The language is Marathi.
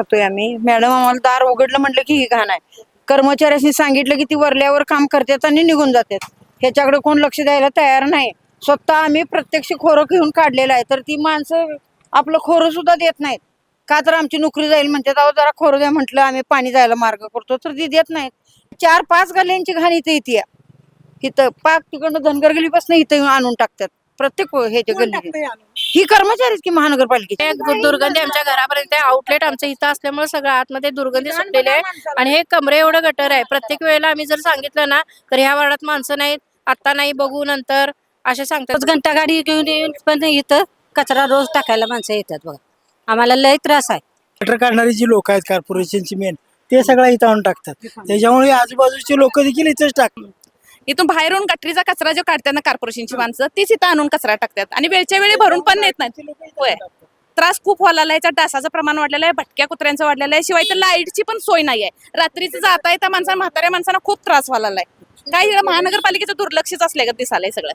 राहतोय आम्ही. मॅडम आम्हाला दार उघडलं म्हटलं की ही घाण आहे. कर्मचाऱ्यांनी सांगितलं की ती वरल्यावर काम करतात आणि निघून जातात. ह्याच्याकडे कोण लक्ष द्यायला तयार नाही. स्वतः आम्ही प्रत्यक्ष खोरं घेऊन काढलेलं आहे. तर ती माणसं आपलं खोरं सुद्धा देत नाहीत. का तर आमची नोकरी जाईल म्हणतात अहो जरा खोरं द्या म्हटलं आम्ही पाणी जायला मार्ग करतो. तर ती देत नाहीत. चार पाच गल्ल्यांची घाण इथे इथे इथं पाक तिकडनं धनगर गेलीपासून इथं आणून टाकतात. प्रत्येक ह्याच्या गल्ली ही कर्मचारीच की महानगरपालिकेची? हे दुर्गंधी आमच्या घरापर्यंत आउटलेट आमच्या इथं असल्यामुळे सगळं आतमध्ये दुर्गंधी सुटलेली आहे. आणि हे कमरे एवढं गटर आहे. प्रत्येक वेळेला आम्ही जर सांगितलं ना तर ह्या वार्डात माणसं नाहीत. आता नाही बघू नंतर. असे सांगतात. घंटा गाडी घेऊन येऊन पण इथं कचरा रोज टाकायला माणसं येतात बघा. आम्हाला लय त्रास आहे. गटर काढणारी जी लोक आहेत कॉर्पोरेशनची मेन ते सगळं इथं आणून टाकतात. त्याच्यामुळे आजूबाजूचे लोक देखील इथंच टाकतात इथून बाहेरून गटरीचा कचरा जो काढतात ना कॉर्पोरेशनची माणसं तीच इथं आणून कचरा टाकतात. आणि वेळच्या वेळी भरून पण नेत नाहीत. होय. त्रास खूप व्हायला आहे याच्यात डासाचं प्रमाण वाढलेलं आहे भटक्या कुत्र्यांचं वाढलेलं आहे. शिवाय तर लाईटची पण सोय नाही आहे रात्रीचं जाता येता माणसांना म्हाताऱ्या माणसांना खूप त्रास व्हायला आहे काही महानगरपालिकेचं दुर्लक्षच असल्यागत दिसायलंय सगळं.